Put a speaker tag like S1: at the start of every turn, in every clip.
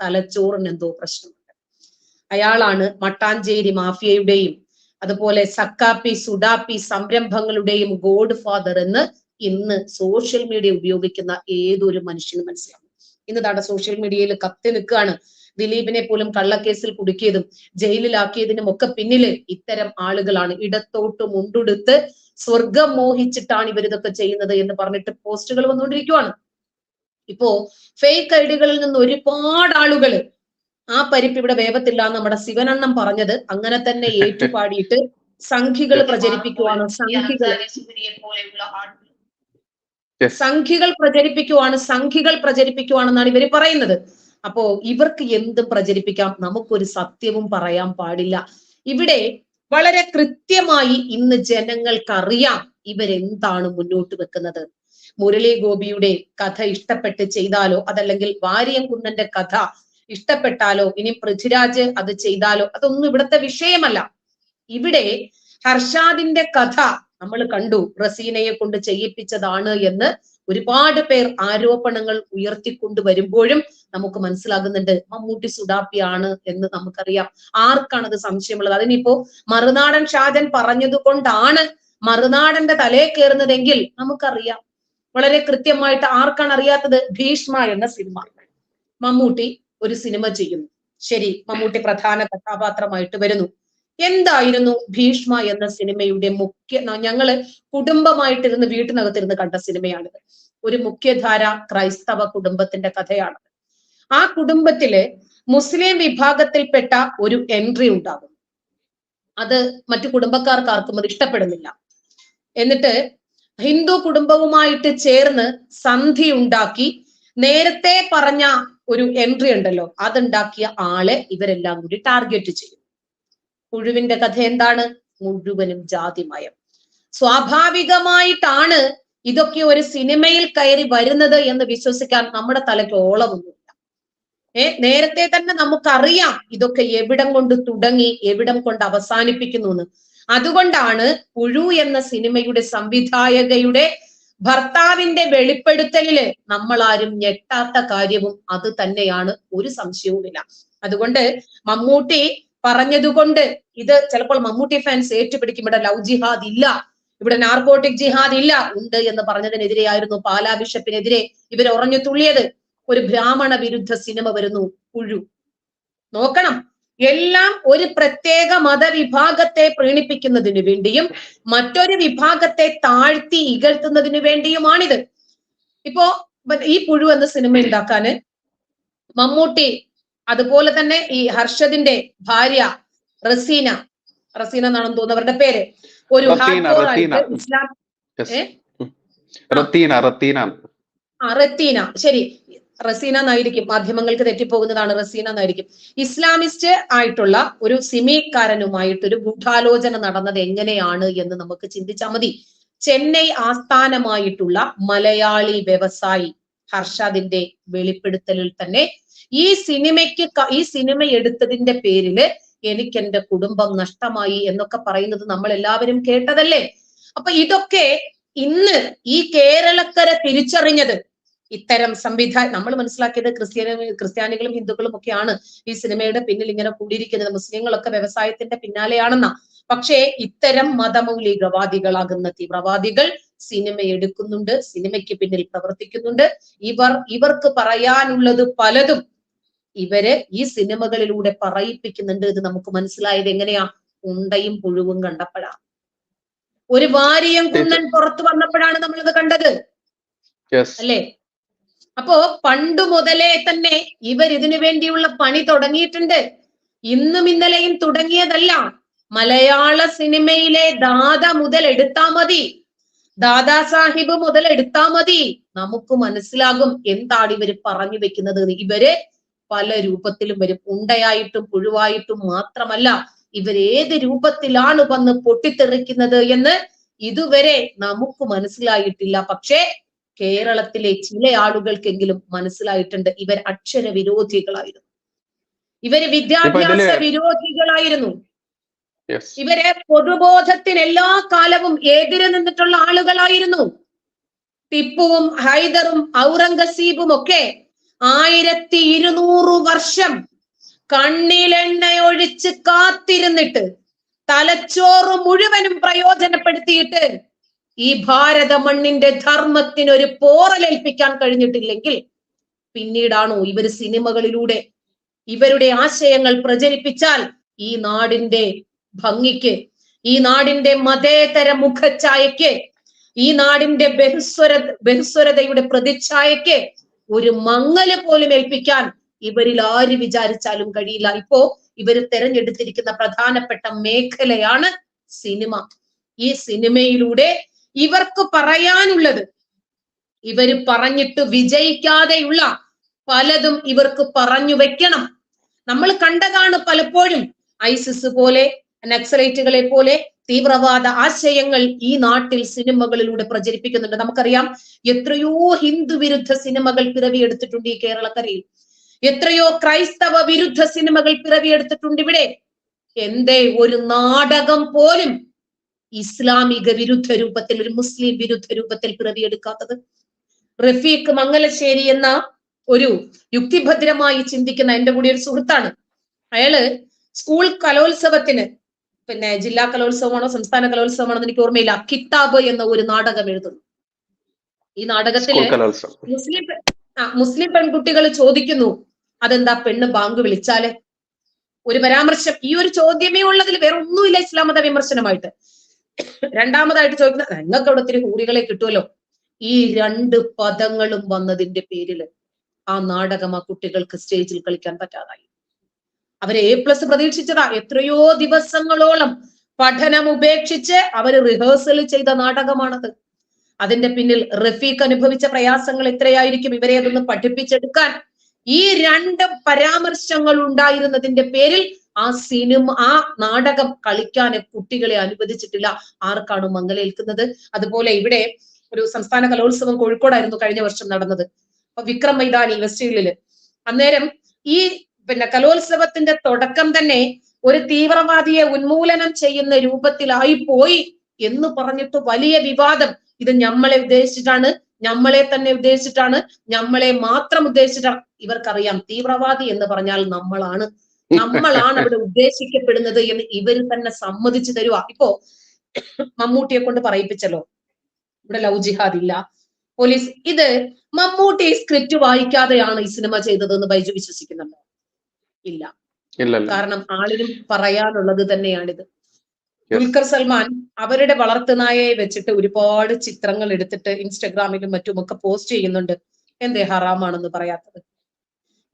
S1: തലച്ചോറിന് എന്തോ പ്രശ്നമുണ്ട്. അയാളാണ് മട്ടാഞ്ചേരി മാഫിയയുടെയും അതുപോലെ സക്കാപ്പി സുഡാപ്പി സംരംഭങ്ങളുടെയും ഗോഡ് ഫാദർ എന്ന് ഇന്ന് സോഷ്യൽ മീഡിയ ഉപയോഗിക്കുന്ന ഏതൊരു മനുഷ്യനും മനസ്സിലാവും. ഇന്ന് താണ്ട സോഷ്യൽ മീഡിയയിൽ കത്തി നിൽക്കുകയാണ്. ദിലീപിനെ പോലും കള്ളക്കേസിൽ കുടുക്കിയതും ജയിലിലാക്കിയതിനും ഒക്കെ പിന്നിൽ ഇത്തരം ആളുകളാണ് ഇടത്തോട്ട് മുണ്ടുടുത്ത് സ്വർഗം മോഹിച്ചിട്ടാണ് ഇവരിതൊക്കെ ചെയ്യുന്നത് എന്ന് പറഞ്ഞിട്ട് പോസ്റ്റുകൾ വന്നുകൊണ്ടിരിക്കുവാണ്. ഇപ്പോ ഫേക്ക് ഐ ഡികളിൽ നിന്ന് ഒരുപാട് ആളുകൾ ആ പരിപ്പ് ഇവിടെ വേപത്തില്ല എന്ന് നമ്മുടെ ശിവനണ്ണം പറഞ്ഞത്. അങ്ങനെ തന്നെ ഏറ്റുപാടിയിട്ട് സംഖ്യകൾ പ്രചരിപ്പിക്കുവാണ്. സംഖ്യകൾ. സംഖ്യകൾ പ്രചരിപ്പിക്കുവാണ്. സംഖ്യകൾ പ്രചരിപ്പിക്കുവാണെന്നാണ് ഇവർ പറയുന്നത്. അപ്പോ ഇവർക്ക് എന്ത് പ്രചരിപ്പിക്കാം? നമുക്കൊരു സത്യവും പറയാൻ പാടില്ല. ഇവിടെ വളരെ കൃത്യമായി ഇന്ന് ജനങ്ങൾക്കറിയാം ഇവരെന്താണ് മുന്നോട്ട് വെക്കുന്നത്. മുരളി ഗോപിയുടെ കഥ ഇഷ്ടപ്പെട്ട് ചെയ്താലോ? അതല്ലെങ്കിൽ വാര്യംകുന്നന്റെ കഥ ഇഷ്ടപ്പെട്ടാലോ? ഇനി പൃഥ്വിരാജ് അത് ചെയ്താലോ? അതൊന്നും ഇവിടുത്തെ വിഷയമല്ല. ഇവിടെ ഹർഷാദിന്റെ കഥ നമ്മൾ കണ്ടു. റസീനയെ കൊണ്ട് ചെയ്യിപ്പിച്ചതാണ് എന്ന് ഒരുപാട് പേർ ആരോപണങ്ങൾ ഉയർത്തിക്കൊണ്ട് വരുമ്പോഴും നമുക്ക് മനസ്സിലാകുന്നുണ്ട്. മമ്മൂട്ടി സുഡാപ്പിയാണ് എന്ന് നമുക്കറിയാം. ആർക്കാണ് അത് സംശയമുള്ളത്? അതിനിപ്പോ മറുനാടൻ ഷാജൻ പറഞ്ഞതുകൊണ്ടാണ് മറുനാടന്റെ തലേ കയറുന്നതെങ്കിൽ നമുക്കറിയാം. വളരെ കൃത്യമായിട്ട് ആർക്കാണ് അറിയാത്തത്? ഭീഷ്മ എന്ന സിനിമ. മമ്മൂട്ടി ഒരു സിനിമ ചെയ്യുന്നു. ശരി മമ്മൂട്ടി പ്രധാന കഥാപാത്രമായിട്ട് വരുന്നു. എന്തായിരുന്നു ഭീഷ്മ എന്ന സിനിമയുടെ മുഖ്യ ഞങ്ങൾ കുടുംബമായിട്ടിരുന്ന് വീട്ടിനകത്തിരുന്ന് കണ്ട സിനിമയാണിത്. ഒരു മുഖ്യധാര ക്രൈസ്തവ കുടുംബത്തിന്റെ കഥയാണ്. ആ കുടുംബത്തിൽ മുസ്ലിം വിഭാഗത്തിൽപ്പെട്ട ഒരു എൻട്രി ഉണ്ടാകും. അത് മറ്റു കുടുംബക്കാർക്ക് ആർക്കും അത് ഇഷ്ടപ്പെടുന്നില്ല. എന്നിട്ട് ഹിന്ദു കുടുംബവുമായിട്ട് ചേർന്ന് സന്ധി ഉണ്ടാക്കി നേരത്തെ പറഞ്ഞ ഒരു എൻട്രി ഉണ്ടല്ലോ അതുണ്ടാക്കിയ ആളെ ഇവരെല്ലാം കൂടി ടാർഗറ്റ് ചെയ്യും. പുഴുവിന്റെ കഥ എന്താണ്? മുഴുവനും ജാതിമയം. സ്വാഭാവികമായിട്ടാണ് ഇതൊക്കെ ഒരു സിനിമയിൽ കയറി വരുന്നത് എന്ന് വിശ്വസിക്കാൻ നമ്മുടെ തലയ്ക്ക് ഓളമൊന്നുമില്ല. ഏ നേരത്തെ തന്നെ നമുക്കറിയാം ഇതൊക്കെ എവിടം കൊണ്ട് തുടങ്ങി എവിടം കൊണ്ട് അവസാനിപ്പിക്കുന്നു എന്ന്. അതുകൊണ്ടാണ് പുഴു എന്ന സിനിമയുടെ സംവിധായകയുടെ ഭർത്താവിന്റെ വെളിപ്പെടുത്തലിൽ നമ്മളാരും ഞെട്ടാത്ത കാര്യവും അത് തന്നെയാണ്. ഒരു സംശയവുമില്ല. അതുകൊണ്ട് മമ്മൂട്ടി പറഞ്ഞതുകൊണ്ട് ഇത് ചിലപ്പോൾ മമ്മൂട്ടി ഫാൻസ് ഏറ്റുപിടിക്കും. ഇവിടെ ലവ് ജിഹാദ് ഇല്ല. ഇവിടെ നാർക്കോട്ടിക് ജിഹാദ് ഇല്ല. ഉണ്ട് എന്ന് പറഞ്ഞതിനെതിരെയായിരുന്നു പാലാ ബിഷപ്പിനെതിരെ ഇവർ ഉറഞ്ഞു തുള്ളിയത്. ഒരു ബ്രാഹ്മണ വിരുദ്ധ സിനിമ വരുന്നു പുഴു. നോക്കണം. എല്ലാം ഒരു പ്രത്യേക മതവിഭാഗത്തെ പ്രീണിപ്പിക്കുന്നതിന് വേണ്ടിയും മറ്റൊരു വിഭാഗത്തെ താഴ്ത്തി ഇകഴ്ത്തുന്നതിന് വേണ്ടിയുമാണിത്. ഇപ്പോ ഈ പുഴു എന്ന സിനിമ ഉണ്ടാക്കാന് മമ്മൂട്ടി അതുപോലെ തന്നെ ഈ ഹർഷദിന്റെ ഭാര്യ റസീന റസീന എന്നാണെന്ന് തോന്നുന്നു അവരുടെ പേര്. ഒരു ഇസ്ലാം ഏ?
S2: റത്തീന.
S1: ശരി. റസീന എന്നായിരിക്കും മാധ്യമങ്ങൾക്ക് തെറ്റിപ്പോകുന്നതാണ് റസീന എന്നായിരിക്കും ഇസ്ലാമിസ്റ്റ് ആയിട്ടുള്ള ഒരു സിമിക്കാരനുമായിട്ട് ഒരു ഗൂഢാലോചന നടന്നത് എങ്ങനെയാണ് എന്ന് നമുക്ക് ചിന്തിച്ചാൽ മതി. ചെന്നൈ ആസ്ഥാനമായിട്ടുള്ള മലയാളി വ്യവസായി ഹർഷാദിന്റെ വെളിപ്പെടുത്തലിൽ തന്നെ ഈ സിനിമയ്ക്ക് ഈ സിനിമ എടുത്തതിന്റെ പേരിൽ എനിക്ക് എന്റെ കുടുംബം നഷ്ടമായി എന്നൊക്കെ പറയുന്നത് നമ്മൾ എല്ലാവരും കേട്ടതല്ലേ? അപ്പൊ ഇതൊക്കെ ഇന്ന് ഈ കേരളക്കര തിരിച്ചറിഞ്ഞത് ഇത്തരം സംവിധാനം നമ്മൾ മനസ്സിലാക്കിയത് ക്രിസ്ത്യാനി ക്രിസ്ത്യാനികളും ഹിന്ദുക്കളും ഒക്കെയാണ് ഈ സിനിമയുടെ പിന്നിൽ ഇങ്ങനെ കൂടിയിരിക്കുന്നത്. മുസ്ലിങ്ങളൊക്കെ വ്യവസായത്തിന്റെ പിന്നാലെയാണെന്ന. പക്ഷേ ഇത്തരം മതമൗലികവാദികളാകുന്ന തീവ്രവാദികൾ സിനിമ എടുക്കുന്നുണ്ട് സിനിമയ്ക്ക് പിന്നിൽ പ്രവർത്തിക്കുന്നുണ്ട്. ഇവർ ഇവർക്ക് പറയാനുള്ളത് പലതും ഇവർ ഈ സിനിമകളിലൂടെ പറയിപ്പിക്കുന്നുണ്ട് ഇത് നമുക്ക് മനസ്സിലായത് എങ്ങനെയാ? ഉണ്ടയും പുഴുവും കണ്ടപ്പോഴാ. ഒരു വാരിയം കുന്നൻ പുറത്തു വന്നപ്പോഴാണ് നമ്മളിത് കണ്ടത്. അല്ലേ? അപ്പോ പണ്ടു മുതലേ തന്നെ ഇവർ ഇതിനു വേണ്ടിയുള്ള പണി തുടങ്ങിയിട്ടുണ്ട്. ഇന്നും ഇന്നലെയും തുടങ്ങിയതല്ല. മലയാള സിനിമയിലെ ദാദ മുതൽ എടുത്താ മതി. ദാദാ സാഹിബ് മുതൽ എടുത്താ മതി. നമുക്ക് മനസ്സിലാകും എന്താണ് ഇവർ പറഞ്ഞു വെക്കുന്നത് ഇവർ പല രൂപത്തിലും വരും. ഉണ്ടയായിട്ടും പുഴുവായിട്ടും മാത്രമല്ല ഇവരേത് രൂപത്തിലാണ് വന്ന് പൊട്ടിത്തെറിക്കുന്നത് എന്ന് ഇതുവരെ നമുക്ക് മനസ്സിലായിട്ടില്ല. പക്ഷേ കേരളത്തിലെ ചില ആളുകൾക്കെങ്കിലും മനസ്സിലായിട്ടുണ്ട് ഇവർ അക്ഷര വിരോധികളായിരുന്നു. ഇവർ വിദ്യാഭ്യാസ വിരോധികളായിരുന്നു. ഇവരെ പൊതുബോധത്തിന് എല്ലാ കാലവും എതിരെ നിന്നിട്ടുള്ള ആളുകളായിരുന്നു. ടിപ്പുവും ഹൈദറും ഔറംഗസീബും ഒക്കെ ആയിരത്തി ഇരുന്നൂറ് വർഷം കണ്ണിലെണ്ണയൊഴിച്ച് കാത്തിരുന്നിട്ട് തലച്ചോറ് മുഴുവനും പ്രയോജനപ്പെടുത്തിയിട്ട് ഈ ഭാരത മണ്ണിന്റെ ധർമ്മത്തിന് ഒരു പോറലേൽപ്പിക്കാൻ കഴിഞ്ഞിട്ടില്ലെങ്കിൽ പിന്നീടാണോ ഇവർ സിനിമകളിലൂടെ ഇവരുടെ ആശയങ്ങൾ പ്രചരിപ്പിച്ചാൽ ഈ നാടിന്റെ ഭംഗിക്ക് ഈ നാടിന്റെ മതേതര മുഖഛായയ്ക്ക് ഈ നാടിന്റെ ബഹുസ്വര ബഹുസ്വരതയുടെ പ്രതിച്ഛായയ്ക്ക് ഒരു മങ്ങൽ പോലും ഏൽപ്പിക്കാൻ ഇവരിൽ ആര് വിചാരിച്ചാലും കഴിയില്ല. ഇപ്പോ ഇവർ തെരഞ്ഞെടുത്തിരിക്കുന്ന പ്രധാനപ്പെട്ട മേഖലയാണ് സിനിമ. ഈ സിനിമയിലൂടെ ഇവർക്ക് പറയാനുള്ളത്. ഇവർ പറഞ്ഞിട്ട് വിജയിക്കാതെയുള്ള പലതും ഇവർക്ക് പറഞ്ഞു വെക്കണം. നമ്മൾ കണ്ടതാണ് പലപ്പോഴും ഐസിസ് പോലെ നക്സലൈറ്റുകളെ പോലെ തീവ്രവാദ ആശയങ്ങൾ ഈ നാട്ടിൽ സിനിമകളിലൂടെ പ്രചരിപ്പിക്കുന്നുണ്ട്. നമുക്കറിയാം എത്രയോ ഹിന്ദു വിരുദ്ധ സിനിമകൾ പിറവിയെടുത്തിട്ടുണ്ട് ഈ കേരളക്കരയിൽ. എത്രയോ ക്രൈസ്തവ വിരുദ്ധ സിനിമകൾ പിറവിയെടുത്തിട്ടുണ്ട് ഇവിടെ. എന്തേ ഒരു നാടകം പോലും ഇസ്ലാമിക വിരുദ്ധ രൂപത്തിൽ ഒരു മുസ്ലിം വിരുദ്ധ രൂപത്തിൽ പിറവിയെടുക്കാത്തത്. റഫീഖ് മംഗലശ്ശേരി എന്ന ഒരു യുക്തിഭദ്രമായി ചിന്തിക്കുന്ന എന്റെ കൂടി ഒരു സുഹൃത്താണ്. അയാൾ സ്കൂൾ കലോത്സവത്തിന് പിന്നെ ജില്ലാ കലോത്സവമാണോ സംസ്ഥാന കലോത്സവമാണോ എന്ന് എനിക്ക് ഓർമ്മയില്ല കിതാബ് എന്ന ഒരു നാടകം എഴുതുന്നു. ഈ
S2: നാടകത്തിൽ
S1: മുസ്ലിം ആ മുസ്ലിം പെൺകുട്ടികൾ ചോദിക്കുന്നു അതെന്താ പെണ്ണ് ബാങ്ക് വിളിച്ചാൽ? ഒരു പരാമർശം. ഈ ഒരു ചോദ്യമേ ഉള്ളതിൽ വേറെ ഒന്നുമില്ല ഇസ്ലാമത വിമർശനമായിട്ട്. രണ്ടാമതായിട്ട് ചോദിക്കുന്നത് നിങ്ങൾക്ക് അവിടെ ഒത്തിരി കൂടികളെ കിട്ടുമല്ലോ ഈ രണ്ട് പദങ്ങളും വന്നതിന്റെ പേരിൽ ആ നാടകം ആ കുട്ടികൾക്ക് സ്റ്റേജിൽ കളിക്കാൻ പറ്റാതായി. അവർ എ പ്ലസ് പ്രതീക്ഷിച്ചതാ. എത്രയോ ദിവസങ്ങളോളം പഠനം ഉപേക്ഷിച്ച് അവർ റിഹേഴ്സൽ ചെയ്ത നാടകമാണത്. അതിന്റെ പിന്നിൽ റഫീഖ് അനുഭവിച്ച പ്രയാസങ്ങൾ എത്രയായിരിക്കും ഇവരെ അതൊന്ന് പഠിപ്പിച്ചെടുക്കാൻ? ഈ രണ്ട് പരാമർശങ്ങൾ ഉണ്ടായിരുന്നതിന്റെ പേരിൽ ആ സിനിമ ആ നാടകം കളിക്കാൻ കുട്ടികളെ അനുവദിച്ചിട്ടില്ല. ആർക്കാണ് മംഗലേൽക്കുന്നത് അതുപോലെ ഇവിടെ ഒരു സംസ്ഥാന കലോത്സവം കോഴിക്കോടായിരുന്നു കഴിഞ്ഞ വർഷം നടന്നത്. അപ്പൊ വിക്രം മൈതാനി വെസ്റ്റ് അന്നേരം ഈ പിന്നെ കലോത്സവത്തിന്റെ തുടക്കം തന്നെ ഒരു തീവ്രവാദിയെ ഉന്മൂലനം ചെയ്യുന്ന രൂപത്തിലായി പോയി എന്ന് പറഞ്ഞിട്ട് വലിയ വിവാദം. ഇത് ഞമ്മളെ ഉദ്ദേശിച്ചിട്ടാണ് ഞമ്മളെ തന്നെ ഉദ്ദേശിച്ചിട്ടാണ് ഞമ്മളെ മാത്രം ഉദ്ദേശിച്ചിട്ടാണ്. ഇവർക്കറിയാം തീവ്രവാദി എന്ന് പറഞ്ഞാൽ നമ്മളാണ്. നമ്മളാണ് അവിടെ ഉദ്ദേശിക്കപ്പെടുന്നത് എന്ന് ഇവർ തന്നെ സമ്മതിച്ചു തരുക ഇപ്പോ മമ്മൂട്ടിയെ കൊണ്ട് പറയിപ്പിച്ചല്ലോ. ഇവിടെ ലവ് ജിഹാദ് ഇല്ല. പോലീസ് ഇത് മമ്മൂട്ടി സ്ക്രിപ്റ്റ് വായിക്കാതെയാണ് ഈ സിനിമ ചെയ്തതെന്ന് ബൈജു വിശ്വസിക്കുന്നുണ്ടോ? ഇല്ല. കാരണം ആളിനും പറയാനുള്ളത് തന്നെയാണിത്. ദുൽഖർ സൽമാൻ അവരുടെ വളർത്തുനായയെ വെച്ചിട്ട് ഒരുപാട് ചിത്രങ്ങൾ എടുത്തിട്ട് ഇൻസ്റ്റഗ്രാമിലും മറ്റുമൊക്കെ പോസ്റ്റ് ചെയ്യുന്നുണ്ട്. എന്തേ ഹറാമാണെന്ന് പറയാത്തത്.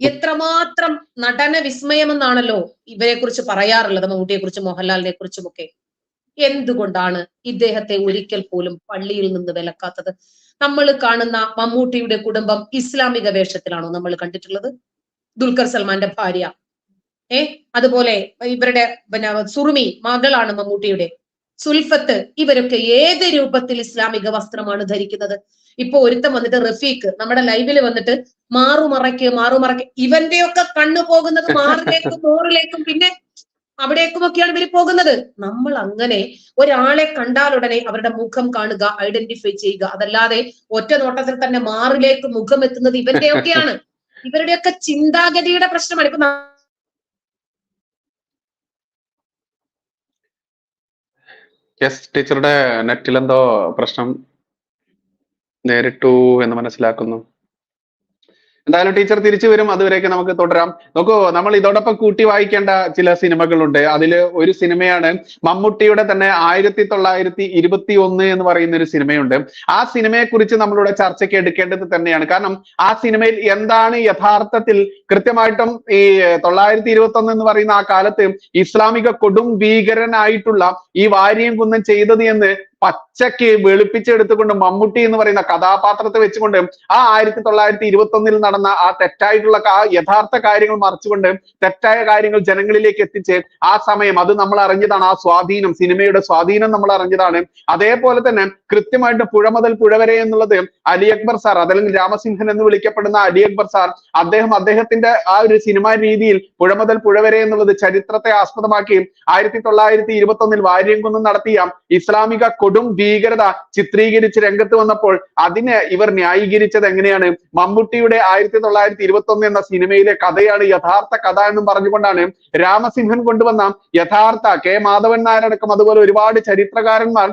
S1: എത്രമാത്രം നടന വിസ്മയമെന്നാണല്ലോ ഇവരെ കുറിച്ച് പറയാറുള്ളത് മമ്മൂട്ടിയെ കുറിച്ചും മോഹൻലാലിനെ കുറിച്ചും ഒക്കെ എന്തുകൊണ്ടാണ് ഇദ്ദേഹത്തെ ഒരിക്കൽ പോലും പള്ളിയിൽ നിന്ന് വിലക്കാത്തത്? നമ്മൾ കാണുന്ന മമ്മൂട്ടിയുടെ കുടുംബം ഇസ്ലാമിക വേഷത്തിലാണോ നമ്മൾ കണ്ടിട്ടുള്ളത്? ദുൽഖർ സൽമാന്റെ ഭാര്യ. ഏ? അതുപോലെ ഇവരുടെ പിന്നെ സുറുമി മകളാണ് മമ്മൂട്ടിയുടെ. സുൽഫത്ത് ഇവരൊക്കെ ഏത് രൂപത്തിൽ ഇസ്ലാമിക വസ്ത്രമാണ് ധരിക്കുന്നത്? ഇപ്പൊ ഒരുത്തം വന്നിട്ട് റഫീഖ് നമ്മുടെ ലൈവിൽ വന്നിട്ട് മാറുമറയ്ക്ക് മാറുമറയ്ക്ക്. ഇവന്റെ ഒക്കെ കണ്ണു പോകുന്നത് മാറിലേക്കും മോറിലേക്കും പിന്നെ അവിടേക്കുമൊക്കെയാണ് ഇവർ പോകുന്നത്. നമ്മൾ അങ്ങനെ ഒരാളെ കണ്ടാൽ ഉടനെ അവരുടെ മുഖം കാണുക ഐഡന്റിഫൈ ചെയ്യുക. അതല്ലാതെ ഒറ്റ നോട്ടത്തിൽ തന്നെ മാറിലേക്ക് മുഖം എത്തുന്നത് ഇവന്റെയൊക്കെയാണ്. ഇവരുടെയൊക്കെ ചിന്താഗതിയുടെ പ്രശ്നമാണ്. ഇപ്പൊ
S2: യെസ് ടീച്ചറുടെ നെറ്റിൽ എന്തോ പ്രശ്നം നേരിട്ടു എന്ന് മനസ്സിലാക്കുന്നു. എന്തായാലും ടീച്ചർ തിരിച്ചു വരും അതുവരേക്ക് നമുക്ക് തുടരാം. നോക്കൂ നമ്മൾ ഇതോടൊപ്പം കൂട്ടി വായിക്കേണ്ട ചില സിനിമകളുണ്ട്. അതിൽ ഒരു സിനിമയാണ് മമ്മൂട്ടിയുടെ തന്നെ ആയിരത്തി തൊള്ളായിരത്തി ഇരുപത്തി ഒന്ന് എന്ന് പറയുന്ന ഒരു സിനിമയുണ്ട്. ആ സിനിമയെ കുറിച്ച് നമ്മളിവിടെ ചർച്ചയ്ക്ക് എടുക്കേണ്ടത് തന്നെയാണ്. കാരണം ആ സിനിമയിൽ എന്താണ് യഥാർത്ഥത്തിൽ കൃത്യമായിട്ടും ഈ തൊള്ളായിരത്തി ഇരുപത്തി ഒന്ന് എന്ന് പറയുന്ന ആ കാലത്ത് ഇസ്ലാമിക കൊടും ഭീകരനായിട്ടുള്ള ഈ വാര്യം കുന്നൻ ചെയ്തത് എന്ന് പച്ചയ്ക്ക് വെളുപ്പിച്ചെടുത്തുകൊണ്ട് മമ്മൂട്ടി എന്ന് പറയുന്ന കഥാപാത്രത്തെ വെച്ചുകൊണ്ട് ആ ആയിരത്തി തൊള്ളായിരത്തി ഇരുപത്തി ഒന്നിൽ നടന്ന ആ തെറ്റായിട്ടുള്ള ആ യഥാർത്ഥ കാര്യങ്ങൾ മറച്ചുകൊണ്ട് തെറ്റായ കാര്യങ്ങൾ ജനങ്ങളിലേക്ക് എത്തിച്ച് ആ സമയം അത് നമ്മൾ അറിഞ്ഞതാണ്. ആ സ്വാധീനം സിനിമയുടെ സ്വാധീനം നമ്മൾ അറിഞ്ഞതാണ്. അതേപോലെ തന്നെ കൃത്യമായിട്ട് പുഴ മുതൽ പുഴ വരെ എന്നുള്ളത് അലി അക്ബർ സാർ അതല്ലെങ്കിൽ രാമസിംഹൻ എന്ന് വിളിക്കപ്പെടുന്ന അലി അക്ബർ സാർ അദ്ദേഹം അദ്ദേഹത്തിന്റെ ആ ഒരു സിനിമാ രീതിയിൽ പുഴ മുതൽ പുഴ വരെ എന്നുള്ളത് ചരിത്രത്തെ ആസ്പദമാക്കി ആയിരത്തി തൊള്ളായിരത്തി ഇരുപത്തി ഒന്നിൽ വാര്യംകുന്നം നടത്തിയ ഇസ്ലാമിക കൊടും ഭീകരത ചിത്രീകരിച്ച് രംഗത്ത് വന്നപ്പോൾ അതിനെ ഇവർ ന്യായീകരിച്ചത് എങ്ങനെയാണ്? മമ്മൂട്ടിയുടെ ആയിരത്തി തൊള്ളായിരത്തി ഇരുപത്തി ഒന്ന് എന്ന സിനിമയിലെ കഥയാണ് യഥാർത്ഥ കഥ എന്നും പറഞ്ഞുകൊണ്ടാണ് രാമസിംഹൻ കൊണ്ടുവന്ന യഥാർത്ഥ കെ. മാധവൻ നായർ അടക്കം അതുപോലെ ഒരുപാട് ചരിത്രകാരന്മാർ